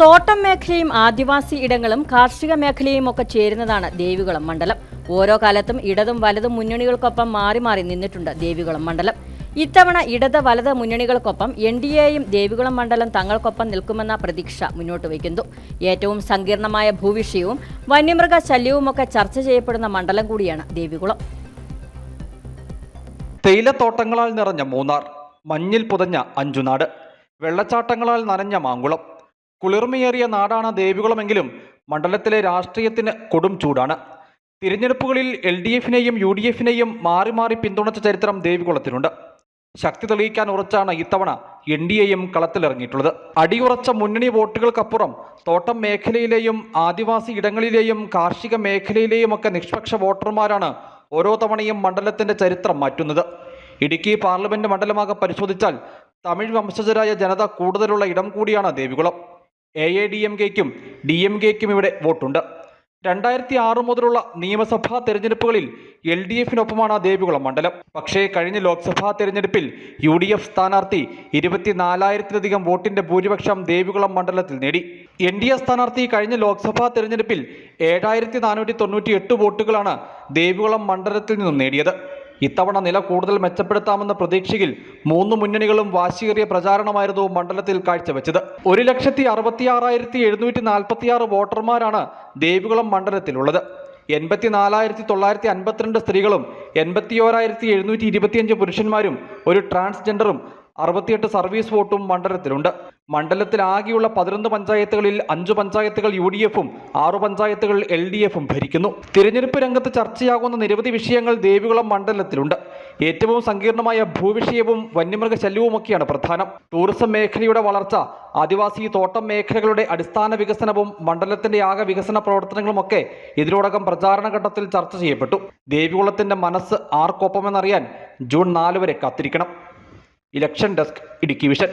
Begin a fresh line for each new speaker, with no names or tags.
തോട്ടം മേഖലയും ആദിവാസി ഇടങ്ങളും കാർഷിക മേഖലയും ഒക്കെ ചേരുന്നതാണ് ദേവികുളം മണ്ഡലം. ഓരോ കാലത്തും ഇടതും വലതും മുന്നണികൾക്കൊപ്പം മാറി മാറി നിന്നിട്ടുണ്ട് ദേവികുളം മണ്ഡലം. ഇത്തവണ ഇടത് വലത് മുന്നണികൾക്കൊപ്പം എൻ ഡി എയും ദേവികുളം മണ്ഡലം തങ്ങൾക്കൊപ്പം നിൽക്കുമെന്ന പ്രതീക്ഷ മുന്നോട്ട് വയ്ക്കുന്നു. ഏറ്റവും സങ്കീർണമായ ഭൂവിഷയവും വന്യമൃഗ ശല്യവുമൊക്കെ ചർച്ച ചെയ്യപ്പെടുന്ന മണ്ഡലം കൂടിയാണ് ദേവികുളം.
തേയിലത്തോട്ടങ്ങളാൽ നിറഞ്ഞ മൂന്നാർ മഞ്ഞിൽ പുതഞ്ഞ അഞ്ചുനാട് വെള്ളച്ചാട്ടങ്ങളാൽ നനഞ്ഞ മാങ്കുളം കുളിർമയേറിയ നാടാണ് ദേവികുളമെങ്കിലും മണ്ഡലത്തിലെ രാഷ്ട്രീയത്തിന് കൊടും ചൂടാണ്. തിരഞ്ഞെടുപ്പുകളിൽ എൽ ഡി എഫിനെയും യു ഡി എഫിനെയും മാറി മാറി പിന്തുണച്ച ചരിത്രം ദേവികുളത്തിനുണ്ട്. ശക്തി തെളിയിക്കാൻ ഉറച്ചാണ് ഇത്തവണ എൻ ഡി എയും കളത്തിലിറങ്ങിയിട്ടുള്ളത്. അടിയുറച്ച മുന്നണി വോട്ടുകൾക്കപ്പുറം തോട്ടം മേഖലയിലെയും ആദിവാസി ഇടങ്ങളിലെയും കാർഷിക മേഖലയിലെയും ഒക്കെ നിഷ്പക്ഷ വോട്ടർമാരാണ് ഓരോ തവണയും മണ്ഡലത്തിന്റെ ചരിത്രം മാറ്റുന്നത്. ഇടുക്കി പാർലമെന്റ് മണ്ഡലമാകെ പരിശോധിച്ചാൽ തമിഴ് വംശജരായ ജനത കൂടുതലുള്ള ഇടം കൂടിയാണ് Devikulam. A A D M കെക്കും D M കെക്കും ഇവിടെ വോട്ടുണ്ട്. രണ്ടായിരത്തി ആറ് മുതലുള്ള നിയമസഭാ തെരഞ്ഞെടുപ്പുകളിൽ എൽ ഡി എഫിനൊപ്പമാണ് ദേവികുളം മണ്ഡലം. പക്ഷേ കഴിഞ്ഞ ലോക്സഭാ തെരഞ്ഞെടുപ്പിൽ യു ഡി എഫ് സ്ഥാനാർത്ഥി ഇരുപത്തിനാലായിരത്തിലധികം വോട്ടിന്റെ ഭൂരിപക്ഷം ദേവികുളം മണ്ഡലത്തിൽ നേടി. എൻ ഡി എ സ്ഥാനാർത്ഥി കഴിഞ്ഞ ലോക്സഭാ തെരഞ്ഞെടുപ്പിൽ ഏഴായിരത്തി നാനൂറ്റി തൊണ്ണൂറ്റി എട്ട് വോട്ടുകളാണ് ദേവികുളം മണ്ഡലത്തിൽ നിന്നും നേടിയത്. ഇത്തവണ നില കൂടുതൽ മെച്ചപ്പെടുത്താമെന്ന പ്രതീക്ഷയിൽ മൂന്ന് മുന്നണികളും വാശിയേറിയ പ്രചാരണമായിരുന്നു മണ്ഡലത്തിൽ കാഴ്ചവെച്ചത്. ഒരു ലക്ഷത്തി അറുപത്തിയാറായിരത്തി എഴുന്നൂറ്റി നാൽപ്പത്തിയാറ് വോട്ടർമാരാണ് ദേവികുളം മണ്ഡലത്തിലുള്ളത്. എൺപത്തി നാലായിരത്തി തൊള്ളായിരത്തി അൻപത്തിരണ്ട് സ്ത്രീകളും എൺപത്തിയോരായിരത്തി എഴുന്നൂറ്റി ഇരുപത്തിയഞ്ച് പുരുഷന്മാരും ഒരു ട്രാൻസ്ജെൻഡറും അറുപത്തിയെട്ട് സർവീസ് വോട്ടും മണ്ഡലത്തിലുണ്ട്. മണ്ഡലത്തിൽ ആകെയുള്ള പതിനൊന്ന് പഞ്ചായത്തുകളിൽ അഞ്ചു പഞ്ചായത്തുകൾ യു ഡി എഫും ആറു പഞ്ചായത്തുകൾ എൽ ഡി എഫും ഭരിക്കുന്നു. തിരഞ്ഞെടുപ്പ് രംഗത്ത് ചർച്ചയാകുന്ന നിരവധി വിഷയങ്ങൾ ദേവികുളം മണ്ഡലത്തിലുണ്ട്. ഏറ്റവും സങ്കീർണമായ ഭൂവിഷയവും വന്യമൃഗ ശല്യവുമൊക്കെയാണ് പ്രധാനം. ടൂറിസം മേഖലയുടെ വളർച്ച ആദിവാസി തോട്ടം മേഖലകളുടെ അടിസ്ഥാന വികസനവും മണ്ഡലത്തിന്റെ ആകെ വികസന പ്രവർത്തനങ്ങളുമൊക്കെ ഇതിനോടകം പ്രചാരണ ഘട്ടത്തിൽ ചർച്ച ചെയ്യപ്പെട്ടു. ദേവികുളത്തിന്റെ മനസ്സ് ആർക്കൊപ്പമെന്നറിയാൻ ജൂൺ നാല് വരെ കാത്തിരിക്കണം. Election desk Idukki vision.